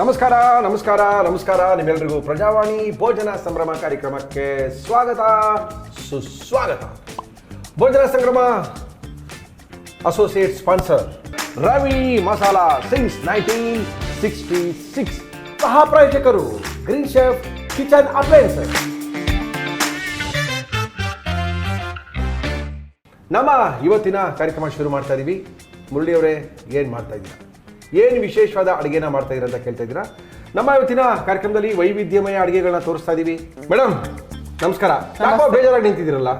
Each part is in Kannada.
ನಮಸ್ಕಾರ ನಮಸ್ಕಾರ ನಮಸ್ಕಾರ. ನಿಮ್ಮೆಲ್ಲರಿಗೂ ಪ್ರಜಾವಾಣಿ ಭೋಜನ ಸಂಭ್ರಮ ಕಾರ್ಯಕ್ರಮಕ್ಕೆ ಸ್ವಾಗತ, ಸುಸ್ವಾಗತ. ಭೋಜನ ಸಂಭ್ರಮ associate sponsor Ravi Masala since nineteen sixty six ಸಹ ಪ್ರಾಯೋಜಕರು ಗ್ರೀನ್ ಶೆಫ್ ಕಿಚನ್ ಅಪ್ಲಯನ್ಸಸ್ ನಮ್ಮ ಇವತ್ತಿನ ಕಾರ್ಯಕ್ರಮ ಶುರು ಮಾಡ್ತಾ ಇದ್ದೀವಿ ಮುರಳಿಯವರೇ ಏನು ಮಾಡ್ತಾ ಇದ್ದೀರಾ? ಏನು ವಿಶೇಷವಾದ ಅಡುಗೆನ ಮಾಡ್ತಾ ಇದ್ದೀರಾ ಅಂತ ಕೇಳ್ತಾ ಇದ್ದೀರಾ? ನಮ್ಮ ಇವತ್ತಿನ ಕಾರ್ಯಕ್ರಮದಲ್ಲಿ ವೈವಿಧ್ಯಮಯ ಅಡುಗೆಗಳನ್ನ ತೋರಿಸ್ತಾ ಇದ್ದೀವಿ ಮೇಡಮ್ ನಮಸ್ಕಾರ. ಯಾಕೋ ಬೇಜಾರಾಗಿ ನಿಂತಿದ್ದೀರಲ್ಲ?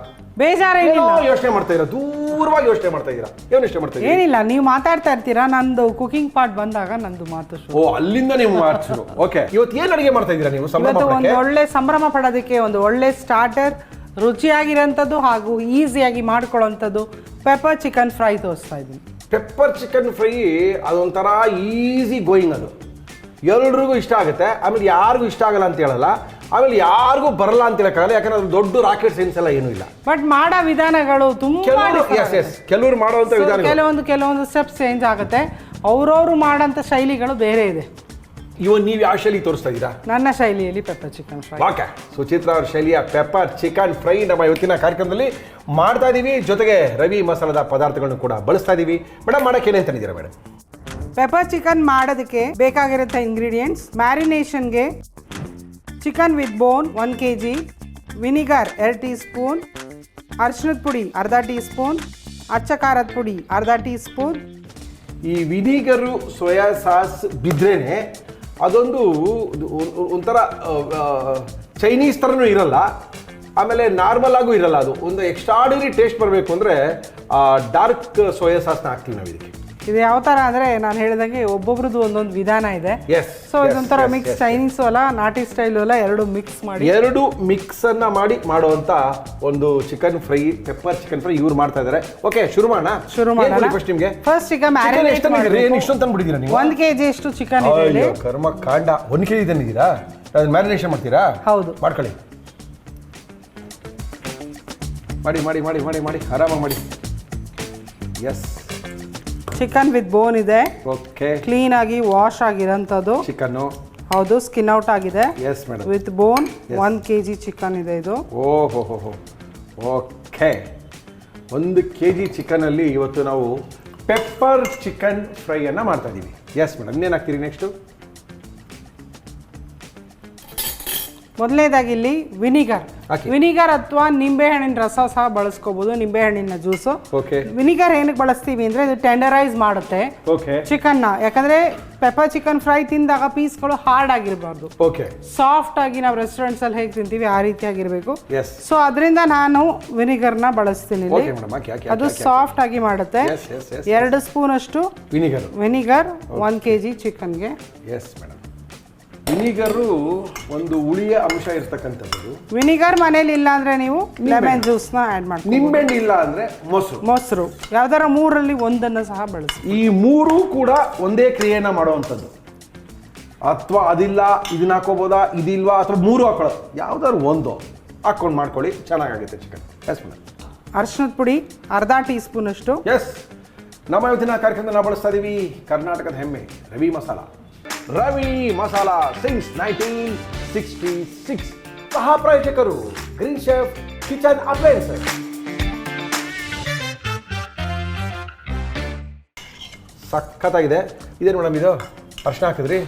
ಬೇಜಾರೇನಿಲ್ಲ. ಯೋಚನೆ ಮಾಡ್ತಾ ಇದ್ದೀರಾ? ದೂರವಾಗಿ ಯೋಚನೆ ಮಾಡ್ತಾ ಇದ್ದೀರಾ? ಏನು ಯೋಚನೆ ಮಾಡ್ತಾ ಇದ್ದೀರಾ? ಏನಿಲ್ಲ ನೀವು ಮಾತಾಡ್ತಾ ಇರ್ತೀರಾ? ನಂದು ಕುಕಿಂಗ್ ಪಾರ್ಟ್ ಬಂದಾಗ ನಂದು ಮಾತು ಓ ಅಲ್ಲಿಂದ ನೀವು ಮಾಡ್ತಿರು ಓಕೆ ಇವತ್ತು ಏನು ಅಡುಗೆ ಮಾಡ್ತಾ ಇದ್ದೀರಾ ನೀವು? ಸಂಭ್ರಮ ಇವತ್ತು ಒಂದು ಪಡಕ್ಕೆ? ಒಳ್ಳೆ ಸಂಭ್ರಮ ಪಡೋದಕ್ಕೆ ಒಂದು ಒಳ್ಳೆ ಸ್ಟಾರ್ಟರ್ ರುಚಿಯಾಗಿರೋಂಥದ್ದು ಹಾಗೂ ಈಸಿಯಾಗಿ ಮಾಡ್ಕೊಳ್ಳೋಂಥದ್ದು ಪೆಪರ್ ಚಿಕನ್ ಫ್ರೈ ತೋರಿಸ್ತಾ ಇದ್ದೀನಿ. ಪೆಪ್ಪರ್ ಚಿಕನ್ ಫ್ರೈ ಅದೊಂಥರ ಈಸಿ ಗೋಯಿಂಗ್ ಅದು. ಎಲ್ರಿಗೂ ಇಷ್ಟ ಆಗುತ್ತೆ. ಆಮೇಲೆ ಯಾರಿಗೂ ಇಷ್ಟ ಆಗಲ್ಲ ಅಂತ ಹೇಳಲ್ಲ. ಆಮೇಲೆ ಯಾರಿಗೂ ಬರಲ್ಲ ಅಂತ ಹೇಳಕ್ಕಾಗಲ್ಲ ಯಾಕಂದ್ರೆ ಅದು ದೊಡ್ಡ ರಾಕೆಟ್ ಸೈನ್ಸ್ ಎಲ್ಲ ಏನೂ ಇಲ್ಲ. ಬಟ್ ಮಾಡೋ ವಿಧಾನಗಳು ತುಂಬಾ ಕೆಲವರು ಎಸ್ ಎಸ್ ಕೆಲವರು ಮಾಡೋವಂಥ ವಿಧಾನಗಳು. ಕೆಲವೊಂದು ಕೆಲವೊಂದು ಸ್ಟೆಪ್ಸ್ ಚೇಂಜ್ ಆಗುತ್ತೆ. ಅವ್ರವ್ರು ಮಾಡೋಂಥ ಶೈಲಿಗಳು ಬೇರೆ ಇದೆ. ಇವನ್ ನೀವು ಯಾವ ಶೈಲಿ ತೋರಿಸ್ತಾ ಇದ್ದೀರಾ? ನನ್ನ ಶೈಲಿಯಲ್ಲಿ pepper chicken fry okay. Suchitra ಅವ್ರ ಶೈಲಿಯ ಪೆಪ್ಪರ್ ಚಿಕನ್ ಫ್ರೈ ನಮ್ಮ ಇವತ್ತಿನ ಕಾರ್ಯಕ್ರಮದಲ್ಲಿ ಮಾಡ್ತಾ ಇದ್ದೀವಿ ಜೊತೆಗೆ ರವಿ ಮಸಾಲದ ಪದಾರ್ಥಗಳನ್ನು ಕೂಡ ಬಳಸ್ತಾ ಇದ್ದೀವಿ ಮೇಡಮ್ ಮಾಡಕ್ಕೆ ಏನೇನು ತಂದಿದ್ದೀರಾ ಮೇಡಮ್ ಪೆಪ್ಪರ್ ಚಿಕನ್ ಮಾಡೋದಕ್ಕೆ ಬೇಕಾಗಿರುತ್ತೆ ingredients ಮ್ಯಾರಿನೇಷನ್ಗೆ chicken with bone one K G vinegar ಎರಡು ಟೀ ಸ್ಪೂನ್ ಅರ್ಶಿನದ ಪುಡಿ ಅರ್ಧ ಟೀ ಸ್ಪೂನ್ ಅಚ್ಚ ಖಾರದ ಪುಡಿ ಅರ್ಧ ಟೀ ಸ್ಪೂನ್ ಈ ವಿನಿಗರು ಸೋಯಾ ಸಾಸ್ ಬಿದ್ರೇನೆ ಅದೊಂದು ಒಂಥರ ಚೈನೀಸ್ ಥರನೂ ಇರಲ್ಲ. ಆಮೇಲೆ ನಾರ್ಮಲ್ ಆಗೂ ಇರಲ್ಲ ಅದು. ಒಂದು ಎಕ್ಸ್ಟ್ರಾಡಿನರಿ ಟೇಸ್ಟ್ ಬರಬೇಕು ಅಂದರೆ ಡಾರ್ಕ್ ಸೋಯಾ ಸಾಸ್ನ ಹಾಕ್ತೀವಿ ನಾವು ಇದಕ್ಕೆ ಇದು ಯಾವ ತರ ಅಂದ್ರೆ ನಾನು ಹೇಳಿದಂಗೆ ಒಬ್ಬೊಬ್ರದ್ದು ಒಂದೊಂದು ವಿಧಾನ ಇದೆ. ಎಸ್ ಸೊ ಇದೊಂಥರ ಮಿಕ್ಸ್ ಚೈನೀಸ್ ಅಲ್ಲ ನಾಟಿ ಸ್ಟೈಲು ಅಲ್ಲ ಎರಡು ಮಿಕ್ಸ್ ಮಾಡಿ. ಎರಡು ಮಿಕ್ಸ್ ಅನ್ನ ಮಾಡಿ ಮಾಡುವಂತ ಒಂದು chicken fry pepper chicken fry ಇವ್ರು ಮಾಡ್ತಾ ಇದಾರೆ. ಓಕೆ ಶುರು ಮಾಡೋಣ? ಶುರು ಮಾಡೋಣ? ಫಸ್ಟ್ ನಿಮಗೆ? ಫಸ್ಟ್ ಈಗ ಮ್ಯಾರಿನೇಟ್ ಏನು ಇಷ್ಟೊಂದು ತಂದ್ಬಿಟ್ಟಿದ್ದೀರಾ ನೀವು? ಒಂದು ಕೆ ಜಿ ಎಷ್ಟು ಚಿಕನ್ ಇದೆ ಇಲ್ಲಿ. ಕರ್ಮ ಕಾಂಡ. ಒಂದು ಕೆ ಜಿ ತಂದಿದ್ದೀರಾ ಅದನ್ನ ಮ್ಯಾರಿನೇಷನ್ ಮಾಡ್ತೀರಾ? ಹೌದು. ಮಾಡ್ಕೊಳ್ಳಿ. ಮಾಡಿ ಮಾಡಿ ಮಾಡಿ ಮಾಡಿ ಮಾಡಿ. ಆರಾಮಾಗಿ ಮಾಡಿ. ಎಸ್ ಚಿಕನ್ ವಿತ್ ಬೋನ್ ಇದೆ. ಓಕೆ. ಕ್ಲೀನ್ ಆಗಿ ವಾಶ್ ಆಗಿರೋಂಥದ್ದು. ಚಿಕನ್ ಹೌದು ಸ್ಕಿನ್ ಔಟ್ ಆಗಿದೆ. Yes madam with bone one K G chicken ಇದೆ ಇದು. ಓಹೋ ಹೋ ಹೋ ಹೋ ಓಕೆ. ಒಂದು ಕೆ ಜಿ ಚಿಕನಲ್ಲಿ ಇವತ್ತು ನಾವು ಪೆಪ್ಪರ್ ಚಿಕನ್ ಫ್ರೈಯನ್ನು ಮಾಡ್ತಾ ಇದೀವಿ. ಎಸ್ ಮೇಡಮ್ ಇನ್ನೇನು ಹಾಕ್ತೀರಿ ನೆಕ್ಸ್ಟು ಮೊದಲನೇದಾಗಿ ಇಲ್ಲಿ ವಿನಿಗರ್. ವಿನಿಗರ್ ಅಥವಾ ನಿಂಬೆಹಣ್ಣಿನ ರಸ ಸಹ ಬಳಸ್ಕೋಬಹುದು ನಿಂಬೆಹಣ್ಣಿನ ಜ್ಯೂಸು. ವಿನಿಗರ್ ಏನಕ್ಕೆ ಬಳಸ್ತೀವಿ ಅಂದ್ರೆ ಇದು ಟೆಂಡರೈಸ್ ಮಾಡುತ್ತೆ. ಚಿಕನ್ನ. ಯಾಕಂದ್ರೆ ಪೆಪ್ಪರ್ ಚಿಕನ್ ಫ್ರೈ ತಿಂದಾಗ ಪೀಸ್ಗಳು ಹಾರ್ಡ್ ಆಗಿರಬಾರ್ದು. ಸಾಫ್ಟ್ ಆಗಿ ನಾವು ರೆಸ್ಟೋರೆಂಟ್ಸ್ ಅಲ್ಲಿ ಹೇಗೆ ತಿಂತೀವಿ ಆ ರೀತಿಯಾಗಿರಬೇಕು ಎಸ್ ಸೊ ಅದರಿಂದ ನಾನು ಬಳಸ್ತೀನಿ ಮೇಡಮ್ ಹಾಕಿ ಹಾಕಿ ಅದು ಸಾಫ್ಟ್ ಆಗಿ ಮಾಡುತ್ತೆ. ಎರಡು ಸ್ಪೂನ್ ಅಷ್ಟು vinegar vinegar one K G ಚಿಕನ್ಗೆ yes madam vinegar ಒಂದು ಹುಳಿಯ ಅಂಶ ಇರ್ತಕ್ಕಂಥದ್ದು. ವಿನಿಗರ್ ಮನೇಲಿ ಇಲ್ಲ ಅಂದ್ರೆ ನೀವು ಲೆಮನ್ ಜ್ಯೂಸ್ನ ಆ್ಯಡ್ ಮಾಡಿ ನಿಂಬೆಹಣ್ಣು ಇಲ್ಲ ಅಂದ್ರೆ ಮೊಸರು. ಮೊಸರು. ಯಾವ್ದಾರ ಮೂರಲ್ಲಿ ಒಂದನ್ನು ಸಹ ಬಳಸಿ. ಈ ಮೂರೂ ಕೂಡ ಒಂದೇ ಕ್ರಿಯೆನ ಮಾಡುವಂಥದ್ದು. ಅಥವಾ ಅದಿಲ್ಲ ಇದನ್ನ ಹಾಕೋಬೋದಾ ಇದಿಲ್ವಾ ಅಥವಾ ಮೂರು ಹಾಕೊಳ್ಳೋದು. ಯಾವ್ದಾದ್ರು ಒಂದು. ಹಾಕೊಂಡು ಮಾಡ್ಕೊಳ್ಳಿ ಚೆನ್ನಾಗಾಗುತ್ತೆ ಚಿಕನ್. ಎಸ್ ಮೇಡಮ್ ಅರ್ಶಿಣದ ಪುಡಿ ಅರ್ಧ ಟೀ ಸ್ಪೂನ್ ಅಷ್ಟು ಎಸ್ ನಮ್ಮ ಇವತ್ತಿನ ಕಾರ್ಯಕ್ರಮದಲ್ಲಿ ನಾವು ಬಳಸ್ತಾ ಇದೀವಿ ಕರ್ನಾಟಕದ ಹೆಮ್ಮೆ Ravi Masala. Ravi Masala since nineteen sixty six. ಸಹ ಪ್ರಯೋಜಕರು ಗ್ರೀನ್ ಶೆಫ್ ಕಿಚನ್ ಅಪ್ಲೈನ್ಸ್ ಸಖತ್ತಾಗಿದೆ. ಇದೇನು ಮೇಡಮ್ ಇದು. ಅರ್ಶಿನ ಹಾಕಿದ್ರಿ.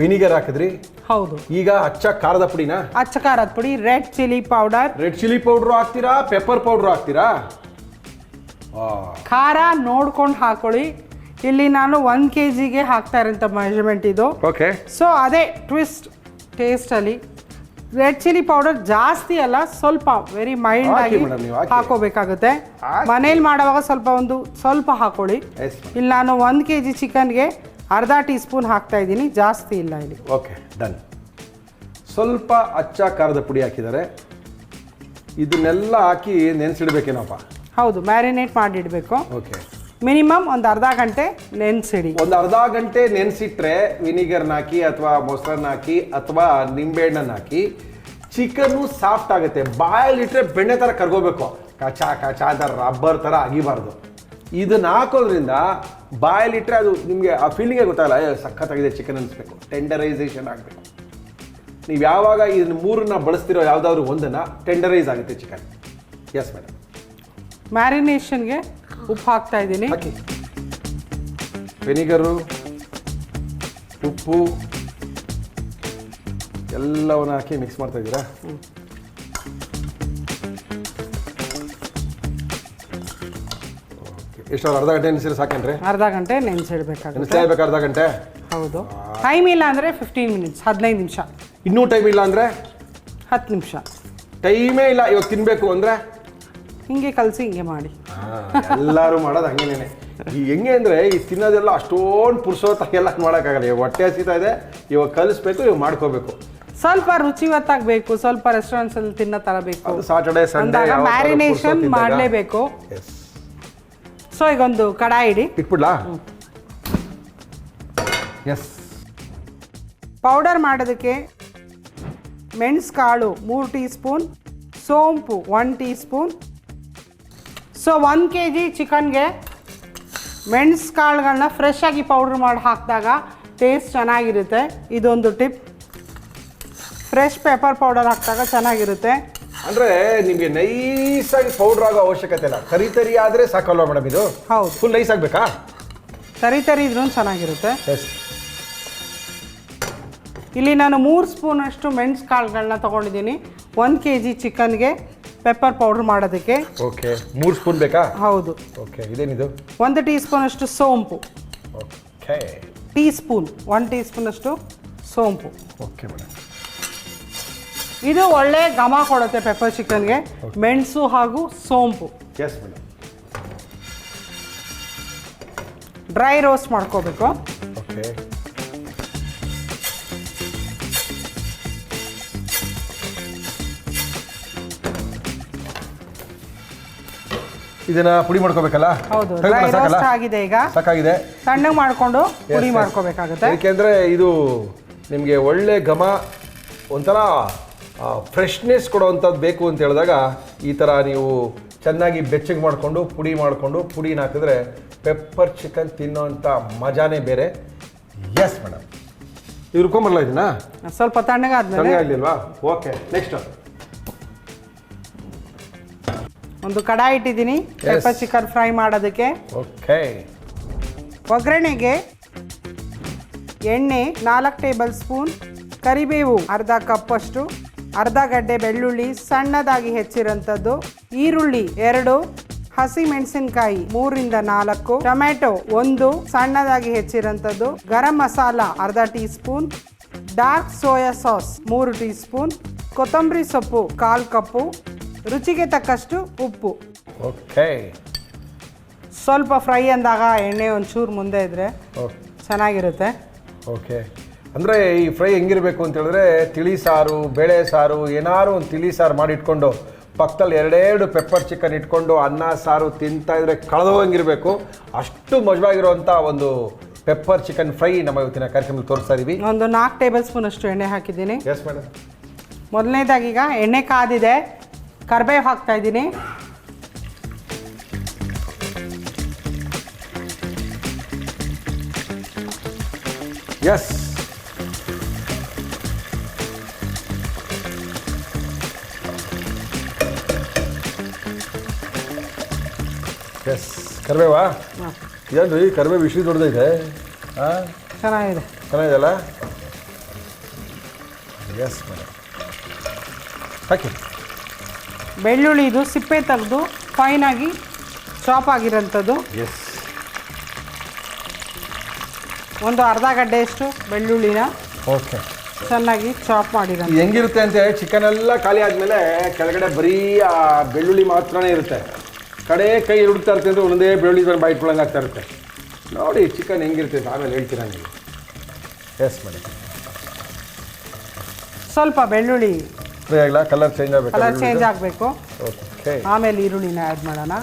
ವಿನಿಗರ್ ಹಾಕಿದ್ರಿ. ಹೌದು. ಈಗ ಅಚ್ಚ ಖಾರದ ಪುಡಿನ? ಅಚ್ಚ ಖಾರದ ಪುಡಿ red chilli powder. Red chilli powder ಹಾಕ್ತೀರಾ ಪೆಪ್ಪರ್ ಪೌಡರ್ ಹಾಕ್ತೀರಾ? ಖಾರ ನೋಡ್ಕೊಂಡು ಹಾಕೊಳ್ಳಿ. ಇಲ್ಲಿ ನಾನು ಒನ್ ಕೆ ಜಿಗೆ ಹಾಕ್ತಾ ಇರೋಂಥ ಮೆಜರ್ಮೆಂಟ್ ಇದು. ಓಕೆ ಸೊ ಅದೇ ಟ್ವಿಸ್ಟ್ ಟೇಸ್ಟಲ್ಲಿ ರೆಡ್ ಚಿಲ್ಲಿ ಪೌಡರ್ ಜಾಸ್ತಿ ಅಲ್ಲ ಸ್ವಲ್ಪ ವೆರಿ ಮೈಲ್ಡ್ ಆಗಿ madam, ನೀವು ಹಾಕಿ. ಹಾಕೋಬೇಕಾಗುತ್ತೆ. ಹಾಕಿ. ಮನೇಲಿ ಮಾಡುವಾಗ ಸ್ವಲ್ಪ ಒಂದು ಸ್ವಲ್ಪ ಹಾಕೊಳ್ಳಿ. ಇಲ್ಲಿ ನಾನು ಒಂದು ಕೆ ಜಿ ಚಿಕನ್ಗೆ ಅರ್ಧ ಟೀ ಸ್ಪೂನ್ ಹಾಕ್ತಾ ಇದ್ದೀನಿ ಜಾಸ್ತಿ ಇಲ್ಲ ಇಲ್ಲಿ. ಓಕೆ ಡನ್ ಸ್ವಲ್ಪ ಅಚ್ಚ ಖಾರದ ಪುಡಿ ಹಾಕಿದ್ದಾರೆ. ಇದನ್ನೆಲ್ಲ ಹಾಕಿ ನೆನೆಸಿಡ್ಬೇಕೇನಪ್ಪ? ಹೌದು ಮ್ಯಾರಿನೇಟ್ ಮಾಡಿಡಬೇಕು. ಓಕೆ ಮಿನಿಮಮ್ ಒಂದು ಅರ್ಧ ಗಂಟೆ ನೆನೆಸಿಡಿ. ಒಂದು ಅರ್ಧ ಗಂಟೆ ನೆನೆಸಿಟ್ರೆ ವಿನಿಗರ್ನ ಹಾಕಿ ಅಥವಾ ಮೊಸರನ್ನ ಹಾಕಿ ಅಥವಾ ನಿಂಬೆಹಣ್ಣನ್ನು ಹಾಕಿ ಚಿಕನ್ನು ಸಾಫ್ಟ್ ಆಗುತ್ತೆ. ಬಾಯಲ್ಲಿ ಇಟ್ಟರೆ ಬೆಣ್ಣೆ ಥರ ಕರ್ಗೋಬೇಕು. ಕಚಾ ಕಚಾ ಅಂತ ರಬ್ಬರ್ ಥರ ಆಗಿಬಾರ್ದು. ಇದನ್ನ ಹಾಕೋದ್ರಿಂದ ಬಾಯಲ್ಲಿಟ್ಟರೆ ಅದು ನಿಮಗೆ ಆ ಫೀಲಿಂಗೇ ಗೊತ್ತಾಗಲ್ಲ ಸಖತ್ತಾಗಿದೆ ಚಿಕನ್ ಅನಿಸ್ಬೇಕು. ಟೆಂಡರೈಸೇಷನ್ ಆಗಬೇಕು. ನೀವು ಯಾವಾಗ ಇದನ್ನ ಮೂರನ್ನ ಬಳಸ್ತಿರೋ ಯಾವುದಾದ್ರು ಒಂದನ್ನು ಟೆಂಡರೈಸ್ ಆಗುತ್ತೆ ಚಿಕನ್. ಎಸ್ ಮೇಡಮ್ ಮ್ಯಾರಿನೇಷನ್ಗೆ ಉಪ್ಪು ಹಾಕ್ತಾ ಇದ್ದೀನಿ. ವಿನಿಗರು ವೆನಿಗರು ಉಪ್ಪು ಎಲ್ಲವನ್ನ ಹಾಕಿ ಮಿಕ್ಸ್ ಮಾಡ್ತಾ ಇದ್ದೀರಾ? ಎಷ್ಟು ಅರ್ಧ ಗಂಟೆ ನೆನೆಸಿದ್ರೆ ಸಾಕೇನ್ರಿ? ಅರ್ಧ ಗಂಟೆ ನೆನೆಸಿಡ್ಬೇಕಾಗುತ್ತೆ. ನೆನೆಸ್ತಾ ಇರ್ಬೇಕು ಅರ್ಧ ಗಂಟೆ? ಹೌದು. ಟೈಮ್ ಇಲ್ಲ ಅಂದರೆ ಫಿಫ್ಟೀನ್ ಮಿನಿಟ್ಸ್ ಹದಿನೈದು ನಿಮಿಷ. ಇನ್ನೂ ಟೈಮ್ ಇಲ್ಲ ಅಂದರೆ? ಹತ್ತು ನಿಮಿಷ. ಟೈಮೇ ಇಲ್ಲ ಇವಾಗ ತಿನ್ನಬೇಕು ಅಂದರೆ? ಹಿಂಗೆ ಕಲಸಿ ಹಿಂಗೆ ಮಾಡಿ. ಎಲ್ಲರೂ ಮಾಡೋದು ಹಂಗೇನೆ ಈ ಹೆಂಗೆ ಅಂದರೆ ಈ ತಿನ್ನೋದೆಲ್ಲ ಅಷ್ಟೊಂದು ಪುರುಷೋತ್ತಾಗೆಲ್ಲ ಮಾಡೋಕ್ಕಾಗಲ್ಲ. ಇವಾಗ ಹೊಟ್ಟೆ ಹಸಿತಾ ಇದೆ ಇವಾಗ ಕಲಿಸ್ಬೇಕು ಇವಾಗ ಮಾಡ್ಕೋಬೇಕು. ಸ್ವಲ್ಪ ರುಚಿವತ್ತಾಗಬೇಕು ಸ್ವಲ್ಪ ರೆಸ್ಟೋರೆಂಟ್ಸಲ್ಲಿ ತಿನ್ನೋ ತರಬೇಕು ಅದು ಸಾಟರ್ಡೆ ಸಂಡೇ ಅಂದಾಗ ಮ್ಯಾರಿನೇಷನ್ ಮಾಡಲೇಬೇಕು. ಸೊ ಈಗ ಒಂದು ಕಡಾಯಿ ಇಡಿ. ಇಟ್ಬಿಡ್ಲಾ? ಎಸ್ ಪೌಡರ್ ಮಾಡೋದಕ್ಕೆ ಮೆಣಸು ಕಾಳು ಮೂರು ಟೀ ಸ್ಪೂನ್ ಸೋಂಪು one tea spoon so one K G ಚಿಕನ್ಗೆ ಮೆಣಸು ಕಾಳುಗಳನ್ನ ಫ್ರೆಶ್ ಆಗಿ ಪೌಡ್ರ್ ಮಾಡಿ ಹಾಕಿದಾಗ ಟೇಸ್ಟ್ ಚೆನ್ನಾಗಿರುತ್ತೆ. ಇದೊಂದು ಟಿಪ್ ಫ್ರೆಶ್ ಪೇಪರ್ ಪೌಡರ್ ಹಾಕಿದಾಗ ಚೆನ್ನಾಗಿರುತ್ತೆ. ಅಂದ್ರೆ ನಿಮಗೆ ನೈಸಾಗಿ ಪೌಡರ್ ಆಗೋ ಅವಶ್ಯಕತೆ ಇಲ್ಲ. ತರಿ ತರಿ ಆದ್ರೆ ಸಾಕಲ್ವಾ ಮೇಡಮ್ ಇದು? ಹೌದು. ಫುಲ್ ನೈಸ್ ಆಗ್ಬೇಕಾ? ತರಿ ತರಿ ಇದ್ರೂ ಚೆನ್ನಾಗಿರುತ್ತೆ. ಎಸ್ ಇಲ್ಲಿ ನಾನು ಮೂರು ಸ್ಪೂನಷ್ಟು ಮೆಣ್ಸು ಕಾಳುಗಳನ್ನ ತೊಗೊಂಡಿದ್ದೀನಿ. ಒಂದು ಕೆ ಜಿ ಚಿಕನ್ಗೆ ಪೆಪ್ಪರ್ ಪೌಡರ್ ಮಾಡೋದಕ್ಕೆ. ಓಕೆ ಮೂರು ಸ್ಪೂನ್ ಬೇಕಾ? ಹೌದು. ಓಕೆ ಇದೇನಿದು? ಒಂದು ಟೀ ಸ್ಪೂನ್ ಅಷ್ಟು ಸೋಂಪು. Okay tea spoon one tea spoon ಅಷ್ಟು ಸೋಂಪು. ಓಕೆ ಮೇಡಮ್ ಇದು ಒಳ್ಳೆ ಘಮ ಕೊಡುತ್ತೆ ಪೆಪ್ಪರ್ ಚಿಕನ್ಗೆ ಮೆಣಸು ಹಾಗೂ ಸೋಂಪು. ಎಸ್ ಮೇಡಮ್ ಡ್ರೈ ರೋಸ್ಟ್ ಮಾಡ್ಕೋಬೇಕು. ಓಕೆ ಇದನ್ನ ಪುಡಿ ಮಾಡ್ಕೋಬೇಕಲ್ಲ? ಹೌದು ತೆಗ್ದ್ಬಿಡ ಡ್ರೈ ಸಾಕಲ್ಲ? ರೋಸ್ಟ್ ಆಗಿದೆ ಈಗ. ಸಾಕಾಗಿದೆ. ಸಣ್ಣಗೆ ಮಾಡ್ಕೊಂಡು ಪುಡಿ. ಮಾಡ್ಕೋಬೇಕಾಗುತ್ತೆ. ಯಾಕೆಂದ್ರೆ ಇದು ನಿಮಗೆ ಒಳ್ಳೆ ಘಮ ಒಂಥರ ಫ್ರೆಶ್ನೆಸ್ ಕೊಡೋವಂಥದ್ದು ಬೇಕು ಅಂತ ಹೇಳಿದಾಗ ಈ ಥರ ನೀವು ಚೆನ್ನಾಗಿ ಬೆಚ್ಚಗೆ ಮಾಡಿಕೊಂಡು ಪುಡಿ ಮಾಡಿಕೊಂಡು ಪುಡಿನ ಹಾಕಿದ್ರೆ ಪೆಪ್ಪರ್ ಚಿಕನ್ ತಿನ್ನೋವಂಥ ಮಜಾನೇ ಬೇರೆ. ಎಸ್ ಮೇಡಮ್ ಇವ್ರು ರುಬ್ಕೊಂಬರಲ್ಲ ಇದನ್ನ? ಸ್ವಲ್ಪ ತಣ್ಣಗಾದ್ಮೇಲೆ. ಚೆನ್ನಾಗಿ ಆಗಲಿಲ್ವಾ ಓಕೆ ನೆಕ್ಸ್ಟ್ ಒಂದು ಕಡಾಯಿ ಇಟ್ಟಿದ್ದೀನಿ ಪೆಪ್ಪರ್ ಚಿಕನ್ ಫ್ರೈ ಮಾಡೋದಕ್ಕೆ. ಓಕೆ ಒಗ್ಗರಣೆಗೆ ಎಣ್ಣೆ ನಾಲ್ಕು ಟೇಬಲ್ ಸ್ಪೂನ್ ಕರಿಬೇವು ಅರ್ಧ ಕಪ್ಪಷ್ಟು ಅರ್ಧ ಗಡ್ಡೆ ಬೆಳ್ಳುಳ್ಳಿ ಸಣ್ಣದಾಗಿ ಹೆಚ್ಚಿರೋಂಥದ್ದು ಈರುಳ್ಳಿ ಎರಡು ಹಸಿ ಮೆಣಸಿನಕಾಯಿ ಮೂರಿಂದ ನಾಲ್ಕು ಟೊಮೆಟೊ ಒಂದು ಸಣ್ಣದಾಗಿ ಹೆಚ್ಚಿರೋಂಥದ್ದು ಗರಂ ಮಸಾಲ ಅರ್ಧ tea spoon dark soya sauce ಮೂರು ಟೀ ಸ್ಪೂನ್ ಕೊತ್ತಂಬರಿ ಸೊಪ್ಪು ಕಾಲು ಕಪ್ಪು ರುಚಿಗೆ ತಕ್ಕಷ್ಟು ಉಪ್ಪು. ಓಕೆ ಸ್ವಲ್ಪ ಫ್ರೈ ಅಂದಾಗ ಎಣ್ಣೆ ಒಂಚೂರು ಮುಂದೆ ಇದ್ದರೆ ಚೆನ್ನಾಗಿರುತ್ತೆ. ಓಕೆ ಅಂದರೆ ಈ ಫ್ರೈ ಹೆಂಗಿರಬೇಕು ಅಂತ ಹೇಳಿದ್ರೆ ತಿಳಿ ಸಾರು ಬೇಳೆ ಸಾರು ಏನಾದ್ರು ಒಂದು ತಿಳಿ ಸಾರು ಮಾಡಿ ಇಟ್ಕೊಂಡು ಪಕ್ಕದಲ್ಲಿ ಎರಡೆರಡು ಪೆಪ್ಪರ್ ಚಿಕನ್ ಇಟ್ಕೊಂಡು ಅನ್ನ ಸಾರು ತಿಂತಾ ಇದ್ರೆ ಕಳೆದೋಗಂಗಿರಬೇಕು ಅಷ್ಟು ಮಜವಾಗಿರುವಂಥ ಒಂದು ಪೆಪ್ಪರ್ ಚಿಕನ್ ಫ್ರೈ ನಮ್ಮ ಇವತ್ತಿನ ಕಾರ್ಯಕ್ರಮದಲ್ಲಿ ತೋರಿಸ್ತಾ ಇದೀವಿ. ಒಂದು ನಾಲ್ಕು ಟೇಬಲ್ ಸ್ಪೂನ್ ಅಷ್ಟು ಎಣ್ಣೆ ಹಾಕಿದ್ದೀನಿ. ಎಸ್ ಮೇಡಮ್ ಮೊದಲನೇದಾಗಿ ಈಗ ಎಣ್ಣೆ ಕಾದಿದೆ. ಕರ್ಬೇವು ಹಾಕ್ತಾ ಇದ್ದೀನಿ. ಎಸ್ ಎಸ್ ಕರಿಬೇವಾ? ಹಾಂ, ಏನ್ರಿ ಕರಿಬೇವು ಇಷ್ಟು ದೊಡ್ಡದೈತೆ. ಹಾಂ? ಚೆನ್ನಾಗಿದೆ. ಚೆನ್ನಾಗಿದೆಯಲ್ಲ? ಎಸ್ ಮೇಡಮ್ ಹಾಕಿ. ಬೆಳ್ಳುಳ್ಳಿ ಇದು ಸಿಪ್ಪೆ ತೆಗೆದು ಫೈನಾಗಿ ಚಾಪ್ ಆಗಿರೋಂಥದ್ದು. ಎಸ್ ಒಂದು ಅರ್ಧ ಗಡ್ಡೆಯಷ್ಟು ಬೆಳ್ಳುಳ್ಳಿನ ಓಕೆ ಚೆನ್ನಾಗಿ ಚಾಪ್ ಮಾಡಿರೋ ಇದು ಹೆಂಗಿರುತ್ತೆ ಅಂತ ಚಿಕನ್ ಎಲ್ಲ ಖಾಲಿ ಆದಮೇಲೆ ಕೆಳಗಡೆ ಬರೀ ಆ ಬೆಳ್ಳುಳ್ಳಿ ಮಾತ್ರನೇ ಇರುತ್ತೆ. ಕಡೆ ಕೈ ಹುಡುಕ್ತಾ ಇರುತ್ತೆ ಅಂದರೆ ಒಂದೇ ಬೆಳ್ಳುಳ್ಳಿ ಬೈಟ್ ಬಾಯಿ ಇಟ್ಕೊಳಂಗೆ ಆಗ್ತಾ ಇರುತ್ತೆ. ನೋಡಿ ಚಿಕನ್ ಹೆಂಗಿರುತ್ತೆ ಆಮೇಲೆ ಹೇಳ್ತೀರಾ ನೀವು. ಎಸ್ ಮೇಡಮ್ ಸ್ವಲ್ಪ ಬೆಳ್ಳುಳ್ಳಿ ಫ್ರೈ ಆಗಲ್ಲ ಕಲರ್ ಚೇಂಜ್ ಆಗಬೇಕು ಕಲರ್ ಚೇಂಜ್ ಆಗಬೇಕು. ಓಕೆ ಆಮೇಲೆ ಈರುಳ್ಳಿನ ಆ್ಯಡ್ ಮಾಡೋಣ.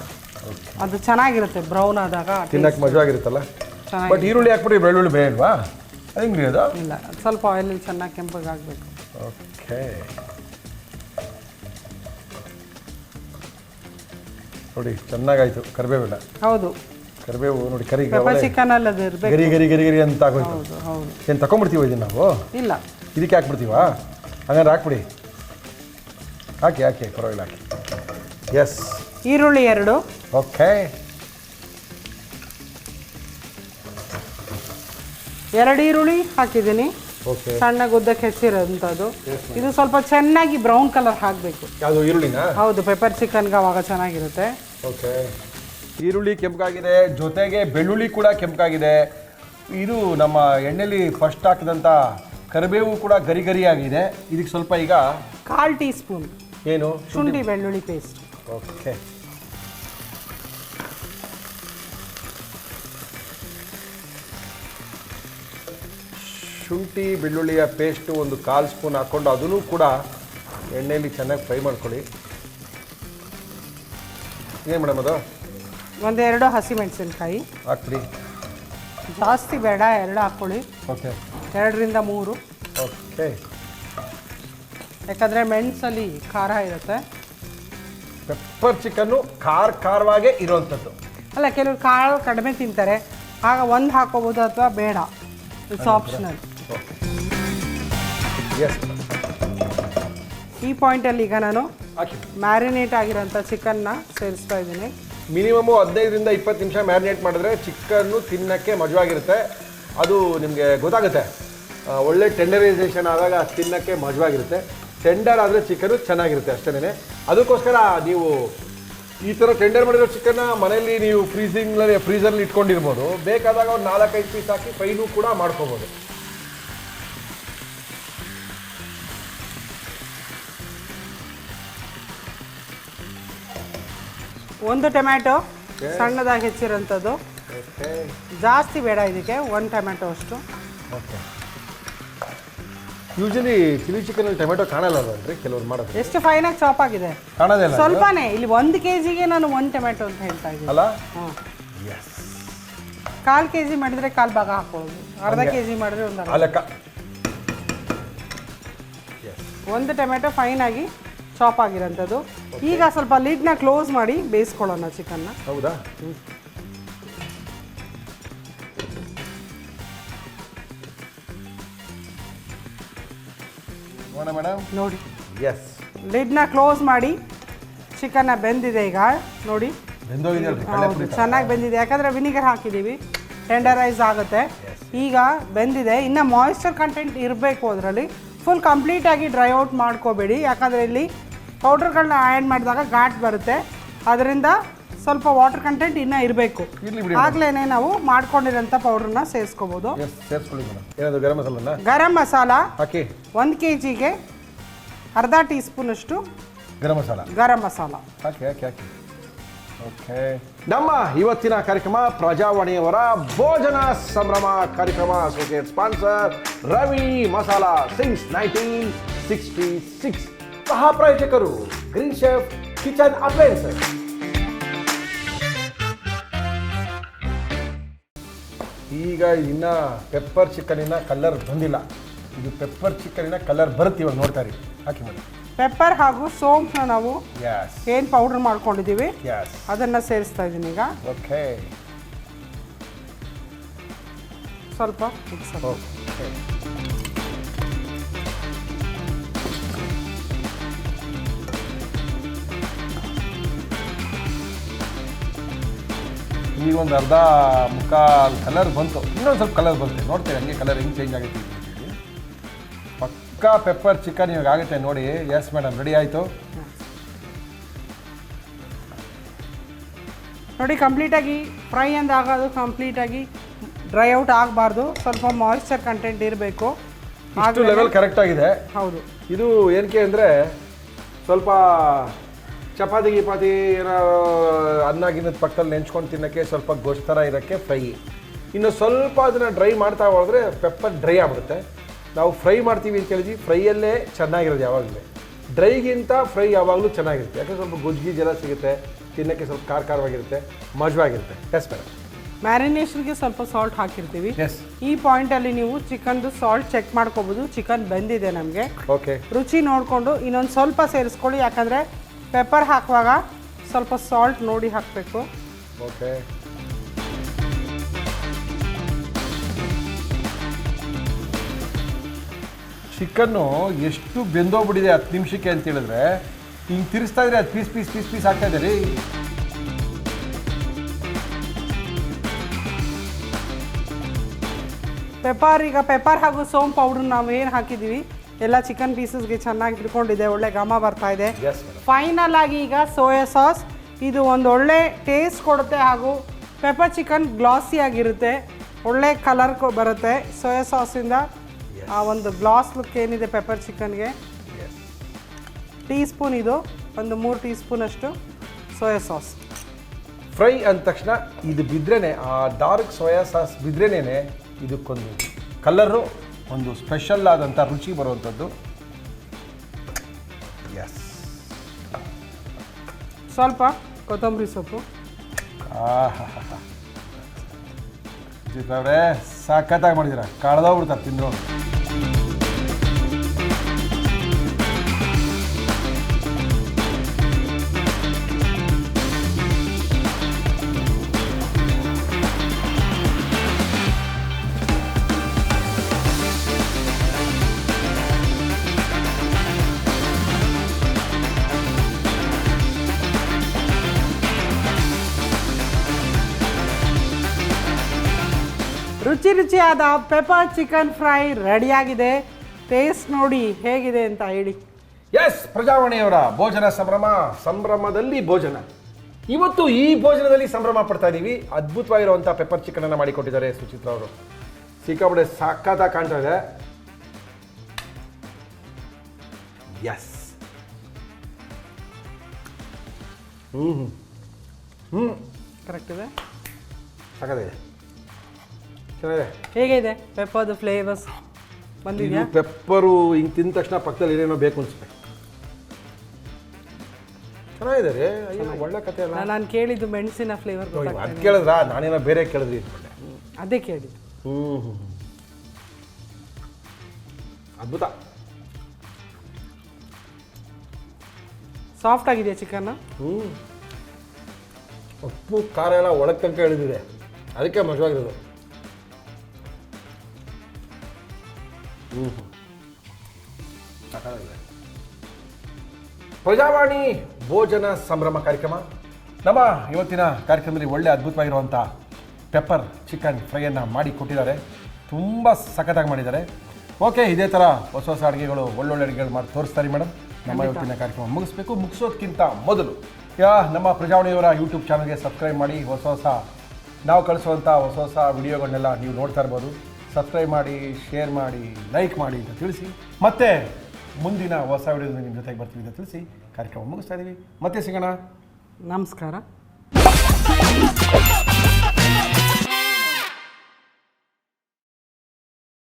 ಅದು ಚೆನ್ನಾಗಿರುತ್ತೆ ಬ್ರೌನ್ ಆದಾಗ ತಿನ್ನಕ್ಕೆ ಮಜವಾಗಿರುತ್ತಲ್ಲ? ಬಟ್ ಈರುಳ್ಳಿ ಹಾಕ್ಬಿಟ್ಟು ಬೆಳ್ಳುಳ್ಳಿ ಅದು ಹೆಂಗ್ರಿ ಅದು? ಇಲ್ಲ ಸ್ವಲ್ಪ ಆಯಿಲಲ್ಲಿ ಚೆನ್ನಾಗಿ ಕೆಂಪಗಾಗಬೇಕು ಓಕೆ ನೋಡಿ ಚೆನ್ನಾಗಾಯ್ತು ಕರಿಬೇವಿಲ್ಲ ಹೌದು. ಕರಿಬೇವು ನೋಡಿ ಕರಿ ಪೆಪ್ಪರ್ ಚಿಕನ್ ಅಲ್ಲಿ ಅದು ಇರಬೇಕು. ಗರಿ ಗರಿ ಗರಿ ಗರಿ ಅಂತ ಆಗೋಯ್ತು ಹೌದು ಏನು ತಗೊಂಡ್ಬಿಡ್ತೀವಿ ಇದನ್ನು ನಾವು? ಇಲ್ಲ. ಇದಕ್ಕೆ ಹಾಕ್ಬಿಡ್ತೀವಾ? ಹಂಗಾರೆ ಹಾಕ್ಬಿಡಿ. ಹಾಕಿ ಹಾಕಿ ಪರವಾಗಿಲ್ಲ ಹಾಕಿ. ಎಸ್ ಈರುಳ್ಳಿ ಎರಡು. ಓಕೆ ಎರಡು ಈರುಳ್ಳಿ ಹಾಕಿದ್ದೀನಿ. ಓಕೆ ಸಣ್ಣ ಗುದ್ದಕ್ಕೆ ಹೆಚ್ಚಿರೋಂಥದ್ದು ಇದು ಸ್ವಲ್ಪ ಚೆನ್ನಾಗಿ ಬ್ರೌನ್ ಕಲರ್ ಹಾಕಬೇಕು. ಯಾವುದು ಈರುಳ್ಳಿನ? ಹೌದು ಪೆಪ್ಪರ್ ಚಿಕನ್ಗೆ ಅವಾಗ ಚೆನ್ನಾಗಿರುತ್ತೆ. ಓಕೆ ಈರುಳ್ಳಿ ಕೆಂಪಗಾಗಿದೆ ಜೊತೆಗೆ ಬೆಳ್ಳುಳ್ಳಿ ಕೂಡ ಕೆಂಪಗಾಗಿದೆ. ಇದು ನಮ್ಮ ಎಣ್ಣೆಲಿ ಫಸ್ಟ್ ಹಾಕಿದಂಥ ಕರಿಬೇವು ಕೂಡ ಗರಿ ಗರಿಯಾಗಿದೆ. ಆಗಿದೆ ಇದಕ್ಕೆ ಸ್ವಲ್ಪ ಈಗ ಕಾಲು ಟೀ ಸ್ಪೂನ್ ಏನು? ಶುಂಠಿ ಬೆಳ್ಳುಳ್ಳಿ ಪೇಸ್ಟ್ ಓಕೆ. ಶುಂಠಿ ಬೆಳ್ಳುಳ್ಳಿಯ ಪೇಸ್ಟು ಒಂದು ಕಾಲು ಸ್ಪೂನ್ ಹಾಕ್ಕೊಂಡು ಅದನ್ನು ಕೂಡ ಎಣ್ಣೆಯಲ್ಲಿ ಚೆನ್ನಾಗಿ ಫ್ರೈ ಮಾಡ್ಕೊಳ್ಳಿ. ಏನು ಮೇಡಮ್ ಅದು? ಒಂದೆರಡು ಹಸಿಮೆಣಸಿನ್ಕಾಯಿ ಹಾಕ್ಬಿಡಿ. ಜಾಸ್ತಿ ಬೇಡ ಎರಡು ಹಾಕ್ಕೊಳ್ಳಿ. ಓಕೆ. ಎರಡರಿಂದ ಮೂರು. ಓಕೆ. ಯಾಕಂದರೆ ಮೆಣಸಲ್ಲಿ ಖಾರ ಇರುತ್ತೆ. ಪೆಪ್ಪರ್ ಚಿಕನ್ನು ಖಾರ ಖಾರವಾಗೇ ಇರೋವಂಥದ್ದು ಅಲ್ಲ ಕೆಲವರು ಕಾಳು ಕಡಿಮೆ ತಿಂತಾರೆ. ಆಗ ಒಂದು ಹಾಕೋಬೋದು ಅಥವಾ ಬೇಡ. ಇಟ್ಸ್ ಆಪ್ಷನಲ್ ಎಸ್ ಈ ಪಾಯಿಂಟಲ್ಲಿ ಈಗ ನಾನು ಹಾಕಿ. ಮ್ಯಾರಿನೇಟ್ ಆಗಿರೋಂಥ ಚಿಕನ್ನ ಸೇರಿಸ್ತಾ ಇದ್ದೀನಿ. ಮಿನಿಮಮ್ ಹದಿನೈದರಿಂದ ಇಪ್ಪತ್ತು ನಿಮಿಷ ಮ್ಯಾರಿನೇಟ್ ಮಾಡಿದ್ರೆ ಚಿಕನ್ನು ತಿನ್ನೋಕ್ಕೆ ಮಜವಾಗಿರುತ್ತೆ. ಅದು ನಿಮಗೆ ಗೊತ್ತಾಗುತ್ತೆ. ಒಳ್ಳೆ ಟೆಂಡರೈಸೇಷನ್ ಆದಾಗ ತಿನ್ನೋಕ್ಕೆ ಮಜವಾಗಿರುತ್ತೆ. ಟೆಂಡರ್ ಆದರೆ ಚಿಕನ್ನು ಚೆನ್ನಾಗಿರುತ್ತೆ ಅಷ್ಟೇ ಅದಕ್ಕೋಸ್ಕರ ನೀವು ಈ ಥರ ಟೆಂಡರ್ ಮಾಡಿರೋ ಚಿಕನ್ನ ಮನೆಯಲ್ಲಿ ನೀವು ಫ್ರೀಸಿಂಗ್ನಲ್ಲಿ ಫ್ರೀಸರ್ಲಿ ಇಟ್ಕೊಂಡಿರ್ಬೋದು. ಬೇಕಾದಾಗ ಒಂದು ನಾಲ್ಕೈದು ಪೀಸ್ ಹಾಕಿ ಫೈನು ಕೂಡ ಮಾಡ್ಕೋಬೋದು. ಒಂದು ಟೊಮ್ಯಾಟೊ ಸಣ್ಣದಾಗಿ ಹೆಚ್ಚಿರೋಂಥದ್ದು. ಜಾಸ್ತಿ ಬೇಡ ಇದಕ್ಕೆ ಒಂದು ಟೊಮ್ಯಾಟೊ ಅಷ್ಟು. ಓಕೆ ಯೂಶಲಿ ಚಿಲ್ಲಿ ಚಿಕನಲ್ಲಿ ಟೊಮೆಟೊ ಕಾಣಲ್ಲ ಅಲ್ರಿ ಕೆಲವರು ಮಾಡೋದು ಎಷ್ಟು ಫೈನ್ ಆಗಿ ಚಾಪ್ ಆಗಿದೆ? ಕಾಣೋದೇ ಇಲ್ಲ ಸ್ವಲ್ಪನೇ ಇಲ್ಲಿ ಒಂದು ಕೆ ಜಿಗೆ ನಾನು ಒಂದು ಟೊಮೆಟೊ ಅಂತ ಹೇಳ್ತಾ ಇದ್ದೀನಿ. ಅಲ್ಲ? ಎಸ್ ಕಾಲು ಕೆ ಜಿ ಮಾಡಿದ್ರೆ ಕಾಲು ಭಾಗ ಹಾಕೊಳ್ಳೋದು ಅರ್ಧ ಕೆ ಜಿ ಮಾಡಿದ್ರೆ ಒಂದು ಅರ್ಧ ಆ ಲೆಕ್ಕ. ಒಂದು ಟೊಮೆಟೊ ಫೈನ್ ಆಗಿ ಚಾಪ್ ಆಗಿರೋಂಥದ್ದು. ಈಗ ಸ್ವಲ್ಪ ಲೀಡ್ನ ಕ್ಲೋಸ್ ಮಾಡಿ ಬೇಯಿಸ್ಕೊಳ್ಳೋಣ ಚಿಕನ್ನ ಹೌದಾ? ನೋಡ ಮೇಡಮ್. ನೋಡಿ. ಎಸ್ ಲಿಡ್ನ ಕ್ಲೋಸ್ ಮಾಡಿ. ಚಿಕನ್ನ ಬೆಂದಿದೆ ಈಗ. ನೋಡಿ. ಬೆಂದೋಗಿದೆಯಲ್ರಿ ಹೌದು ಚೆನ್ನಾಗಿ ಬೆಂದಿದೆ. ಯಾಕಂದರೆ ವಿನಿಗರ್ ಹಾಕಿದ್ದೀವಿ ಟೆಂಡರೈಸ್ ಆಗುತ್ತೆ. ಈಗ ಬೆಂದಿದೆ. ಇನ್ನು ಮಾಯಿಶ್ಚರ್ ಕಂಟೆಂಟ್ ಇರಬೇಕು ಅದರಲ್ಲಿ. ಫುಲ್ ಕಂಪ್ಲೀಟಾಗಿ ಡ್ರೈ ಔಟ್ ಮಾಡ್ಕೋಬೇಡಿ. ಯಾಕಂದರೆ ಇಲ್ಲಿ ಪೌಡರ್ಗಳನ್ನ ಆ್ಯಡ್ ಮಾಡಿದಾಗ ಘಾಟ್ ಬರುತ್ತೆ. ಅದರಿಂದ ಸ್ವಲ್ಪ ವಾಟರ್ ಕಂಟೆಂಟ್ ಇನ್ನೂ ಇರಬೇಕು. ಆಗ್ಲೇನೆ ಬಿಡಿ ನಾವು ಮಾಡ್ಕೊಂಡಿರೋಂಥ ಪೌಡ್ರನ್ನ ಸೇರಿಸ್ಕೋಬೋದು. ಎಸ್ ಸೇರಿಸ್ಕೊಳ್ಳಿ ಮೇಡಮ್. ಗರಂ ಮಸಾಲನ? ಗರಂ ಮಸಾಲ ಹಾಕಿ. ಒಂದು ಕೆ ಜಿಗೆ ಅರ್ಧ ಟೀ ಸ್ಪೂನಷ್ಟು ಗರಂ ಮಸಾಲ. ಗರಂ ಮಸಾಲ. ಹಾಕಿ ಹಾಕಿ ಹಾಕಿ. ಓಕೆ ನಮ್ಮ ಇವತ್ತಿನ ಕಾರ್ಯಕ್ರಮ ಪ್ರಜಾವಾಣಿಯವರ ಭೋಜನ ಸಂಭ್ರಮ ಕಾರ್ಯಕ್ರಮ. Associate sponsor Ravi Masala since nineteen sixty six ಸಹ ಪ್ರಯೋಜಕರು ಗ್ರೀನ್ ಶೆಫ್ ಕಿಚನ್ ಅಪ್ಲಯನ್ಸಸ್ ಈಗ ಇನ್ನ ಪೆಪ್ಪರ್ ಚಿಕನಿನ ಕಲರ್ ಬಂದಿಲ್ಲ. ಇದು ಪೆಪ್ಪರ್ ಚಿಕನಿನ ಕಲರ್ ಬರುತ್ತೆ ಇವಾಗ ನೋಡ್ತಾ ಇರಿ. ಹಾಕಿ ಮಾಡಿ ಪೆಪ್ಪರ್ ಹಾಗೂ ಸೋಂಪನ್ನ ನಾವು ಯಸ್ ಏನು ಪೌಡ್ರ್ ಮಾಡ್ಕೊಂಡಿದ್ದೀವಿ? ಯಸ್ ಅದನ್ನು ಸೇರಿಸ್ತಾ ಇದ್ದೀನಿ ಈಗ. ಓಕೆ ಸ್ವಲ್ಪ ಮಿಕ್ಸ್ ಓಕೆ ಈಗ ಒಂದು ಅರ್ಧ ಮುಖ ಕಲರ್ ಬಂತು. ಇನ್ನೊಂದು ಸ್ವಲ್ಪ ಕಲರ್ ಬಂತು. ನೋಡ್ತೇವೆ ಹಂಗೆ ಕಲರ್ ಹಿಂಗೆ ಚೇಂಜ್ ಆಗುತ್ತೆ ಪಕ್ಕ ಪೆಪ್ಪರ್ ಚಿಕನ್ ಇವಾಗ ಆಗುತ್ತೆ ನೋಡಿ. ಎಸ್ ಮೇಡಮ್ ರೆಡಿ ಆಯಿತು? ನೋಡಿ ಕಂಪ್ಲೀಟಾಗಿ ಫ್ರೈ ಅಂದಾಗೋದು ಕಂಪ್ಲೀಟಾಗಿ ಡ್ರೈ ಔಟ್ ಆಗಬಾರ್ದು. ಸ್ವಲ್ಪ ಮಾಯಿಶ್ಚರ್ ಕಂಟೆಂಟ್ ಇರಬೇಕು. ಲೆವೆಲ್ ಕರೆಕ್ಟ್ ಆಗಿದೆ. ಹೌದು. ಇದು ಏನಕ್ಕೆ ಅಂದರೆ ಸ್ವಲ್ಪ ಚಪಾತಿ ಗಿಪಾತಿ ಏನೋ ಅನ್ನ ಗಿನ್ನದ ಪಕ್ಕದಲ್ಲಿ ನೆಂಚ್ಕೊಂಡು ತಿನ್ನೋಕ್ಕೆ ಸ್ವಲ್ಪ ಗೊಜ್ಜು ಥರ ಇರೋಕ್ಕೆ ಫ್ರೈ. ಇನ್ನು ಸ್ವಲ್ಪ ಅದನ್ನು ಡ್ರೈ ಮಾಡ್ತಾ ಹೋದರೆ ಪೆಪ್ಪರ್ ಡ್ರೈ ಆಗ್ಬಿಡುತ್ತೆ. ನಾವು ಫ್ರೈ ಮಾಡ್ತೀವಿ ಅಂತ ಹೇಳಿದ್ವಿ. ಫ್ರೈಯಲ್ಲೇ ಚೆನ್ನಾಗಿರೋದು ಯಾವಾಗಲೂ. ಡ್ರೈಗಿಂತ ಫ್ರೈ ಯಾವಾಗಲೂ ಚೆನ್ನಾಗಿರುತ್ತೆ. ಯಾಕಂದರೆ ಸ್ವಲ್ಪ ಗೊಜ್ಜಿ ಜಲ ಸಿಗುತ್ತೆ. ತಿನ್ನೋಕ್ಕೆ ಸ್ವಲ್ಪ ಖಾರ ಖಾರವಾಗಿರುತ್ತೆ. ಮಜವಾಗಿರುತ್ತೆ. ಎಸ್ ಮೇಡಮ್ ಮ್ಯಾರಿನೇಷನ್ಗೆ ಸ್ವಲ್ಪ ಸಾಲ್ಟ್ ಹಾಕಿರ್ತೀವಿ. ಎಸ್ ಈ ಪಾಯಿಂಟಲ್ಲಿ ನೀವು ಚಿಕನ್ದು ಸಾಲ್ಟ್ ಚೆಕ್ ಮಾಡ್ಕೋಬಹುದು ಚಿಕನ್ ಬಂದಿದೆ ನಮಗೆ. ಓಕೆ ರುಚಿ ನೋಡಿಕೊಂಡು ಇನ್ನೊಂದು ಸ್ವಲ್ಪ ಸೇರಿಸ್ಕೊಳ್ಳಿ. ಯಾಕಂದರೆ ಪೆಪ್ಪರ್ ಹಾಕುವಾಗ ಸ್ವಲ್ಪ ಸಾಲ್ಟ್ ನೋಡಿ ಹಾಕಬೇಕು. ಓಕೆ ಚಿಕನ್ನು ಎಷ್ಟು ಬೆಂದೋಗ್ಬಿಟ್ಟಿದೆ ಹತ್ತು ನಿಮಿಷಕ್ಕೆ ಅಂತ ಹೇಳಿದ್ರೆ ಹಿಂಗೆ ತಿರ್ಸ್ತಾ ಇದ್ರೆ ಅದು ಪೀಸ್ ಪೀಸ್ ಪೀಸ್ ಪೀಸ್ ಆಗ್ತಾ ಇದೆ ರೀ. ಪೆಪ್ಪರ್ ಈಗ ಪೆಪ್ಪರ್ ಹಾಗೂ ಸೋಂಪು ಪೌಡ್ರ್ ನಾವು ಏನು ಹಾಕಿದ್ದೀವಿ ಎಲ್ಲ ಚಿಕನ್ ಪೀಸಸ್ಗೆ ಚೆನ್ನಾಗಿ ಹಿಡ್ಕೊಂಡಿದೆ ಒಳ್ಳೆ ಘಮ ಬರ್ತಾ ಇದೆ. ಫೈನಲ್ ಆಗಿ ಈಗ ಸೋಯಾ ಸಾಸ್ ಇದು ಒಂದು ಒಳ್ಳೆ ಟೇಸ್ಟ್ ಕೊಡುತ್ತೆ ಹಾಗೂ ಪೆಪ್ಪರ್ ಚಿಕನ್ ಗ್ಲಾಸಿ ಆಗಿರುತ್ತೆ. ಒಳ್ಳೆ ಕಲರ್ ಬರುತ್ತೆ ಸೋಯಾ ಸಾಸಿಂದ ಆ ಒಂದು ಗ್ಲಾಸ್ ಲುಕ್ ಏನಿದೆ ಪೆಪ್ಪರ್ ಚಿಕನ್ಗೆ ಟೀ ಸ್ಪೂನ್ ಇದು ಒಂದು ಮೂರು ಟೀ ಸ್ಪೂನಷ್ಟು ಸೋಯಾ ಸಾಸ್ ಫ್ರೈ ಅಂದ ತಕ್ಷಣ ಇದು ಬಿದ್ರೇನೆ ಆ ಡಾರ್ಕ್ ಸೋಯಾ ಸಾಸ್ ಬಿದ್ರೇನೆ ಇದಕ್ಕೊಂದು ಕಲರು ಒಂದು ಸ್ಪೆಷಲ್ ಆದಂಥ ರುಚಿ ಬರುವಂಥದ್ದು. ಎಸ್ ಸ್ವಲ್ಪ ಕೊತ್ತಂಬರಿ ಸೊಪ್ಪು. ಅವರೇ ಸಖತ್ತಾಗಿ ಮಾಡಿದ್ದೀರಾ ಕಳೆದೋಗ್ಬಿಡ್ತಾರೆ ತಿಂದ್ರು ರುಚಿಯಾದ ಪೆಪ್ಪರ್ ಚಿಕನ್ ಫ್ರೈ ರೆಡಿಯಾಗಿದೆ. ಟೇಸ್ಟ್ ನೋಡಿ ಹೇಗಿದೆ ಅಂತ ಹೇಳಿ. ಎಸ್ ಪ್ರಜಾವಾಣಿಯವರ ಭೋಜನ ಸಂಭ್ರಮ ಸಂಭ್ರಮದಲ್ಲಿ ಭೋಜನ. ಇವತ್ತು ಈ ಭೋಜನದಲ್ಲಿ ಸಂಭ್ರಮ ಪಡ್ತಾ ಇದ್ದೀವಿ ಅದ್ಭುತವಾಗಿರುವಂಥ ಪೆಪ್ಪರ್ ಚಿಕನ್ ಅನ್ನು ಮಾಡಿಕೊಟ್ಟಿದ್ದಾರೆ ಸುಚಿತ್ರ ಅವರು. ಸಿಕ್ಕಾಪಡೆ ಸಾಕಾದ ಕಾಣ್ತಾ ಇದೆ. ಎಸ್ ಹ್ಞೂ ಹ್ಞೂ ಹ್ಞೂ ಕರೆಕ್ಟ್ ಇದೆ? ಸಖತ್ತಿದೆ ಚೆನ್ನಾಗಿದೆ ಹೇಗಿದೆ? ಪೆಪ್ಪರ್ದು ಫ್ಲೇವರ್ಸ್ ಬಂದಿದೆಯಾ? ಇದು ಪೆಪ್ಪರು ಹಿಂಗೆ ತಿಂದ ತಕ್ಷಣ ಪಕ್ಕದಲ್ಲಿ ಏನೇನೋ ಬೇಕು ಅನ್ಸುತ್ತೆ. ಚೆನ್ನಾಗಿದೆ ರೀ ಅಯ್ಯೋ ಒಳ್ಳೆ ಕತೆ ಅಲ್ಲ. ನಾನು ಕೇಳಿದ್ದು ಮೆಣಸಿನ ಫ್ಲೇವರ್ ಅದು ಕೇಳಿದ್ರಾ? ನಾನೇನೋ ಬೇರೆ ಕೇಳಿದ್ರಿ ಅದೇ ಕೇಳಿದ್ದು. ಹ್ಞೂ ಹ್ಞೂ ಅದ್ಭುತ. ಸಾಫ್ಟ್ ಆಗಿದೆ ಚಿಕನ್ ಹ್ಞೂ ಉಪ್ಪು ಖಾರ ಎಲ್ಲ ಒಳಗೆ ತನಕ ಇಳಿದಿದೆ. ಅದಕ್ಕೆ ಮಜವಾಗಿರೋದು. ಹ್ಞೂ ಪ್ರಜಾವಾಣಿ ಭೋಜನ ಸಂಭ್ರಮ ಕಾರ್ಯಕ್ರಮ. ನಮ್ಮ ಇವತ್ತಿನ ಕಾರ್ಯಕ್ರಮದಲ್ಲಿ ಒಳ್ಳೆ ಅದ್ಭುತವಾಗಿರುವಂಥ ಪೆಪ್ಪರ್ ಚಿಕನ್ ಫ್ರೈಯನ್ನು ಮಾಡಿ ಕೊಟ್ಟಿದ್ದಾರೆ. ತುಂಬ ಸಖತ್ತಾಗಿ ಮಾಡಿದ್ದಾರೆ. ಓಕೆ ಇದೇ ಥರ ಹೊಸ ಹೊಸ ಅಡುಗೆಗಳು ಒಳ್ಳೊಳ್ಳೆ ಅಡುಗೆಗಳು ಮಾಡಿ ತೋರಿಸ್ತಾರೆ ಮೇಡಮ್ ನಮ್ಮ ಇವತ್ತಿನ ಕಾರ್ಯಕ್ರಮ ಮುಗಿಸ್ಬೇಕು. ಮುಗಿಸೋದಕ್ಕಿಂತ ಮೊದಲು ಯಾ ನಮ್ಮ ಪ್ರಜಾವಾಣಿಯವರ ಯೂಟ್ಯೂಬ್ ಚಾನಲ್ಗೆ ಸಬ್ಸ್ಕ್ರೈಬ್ ಮಾಡಿ ಹೊಸ ಹೊಸ ನಾವು ಕಳಿಸುವಂಥ ಹೊಸ ಹೊಸ ವಿಡಿಯೋಗಳನ್ನೆಲ್ಲ ನೀವು ನೋಡ್ತಾ ಇರ್ಬೋದು. ಸಬ್ಸ್ಕ್ರೈಬ್ ಮಾಡಿ ಶೇರ್ ಮಾಡಿ ಲೈಕ್ ಮಾಡಿ ಅಂತ ತಿಳಿಸಿ. ಮತ್ತೆ ಮುಂದಿನ ಹೊಸ ವಿಡಿಯೋ ನಿಮ್ಮ ಜೊತೆಗೆ ಬರ್ತೀವಿ ಅಂತ ತಿಳಿಸಿ ಕಾರ್ಯಕ್ರಮ ಮುಗಿಸ್ತಾ ಇದ್ದೀವಿ ಮತ್ತೆ ಸಿಗೋಣ. ನಮಸ್ಕಾರ.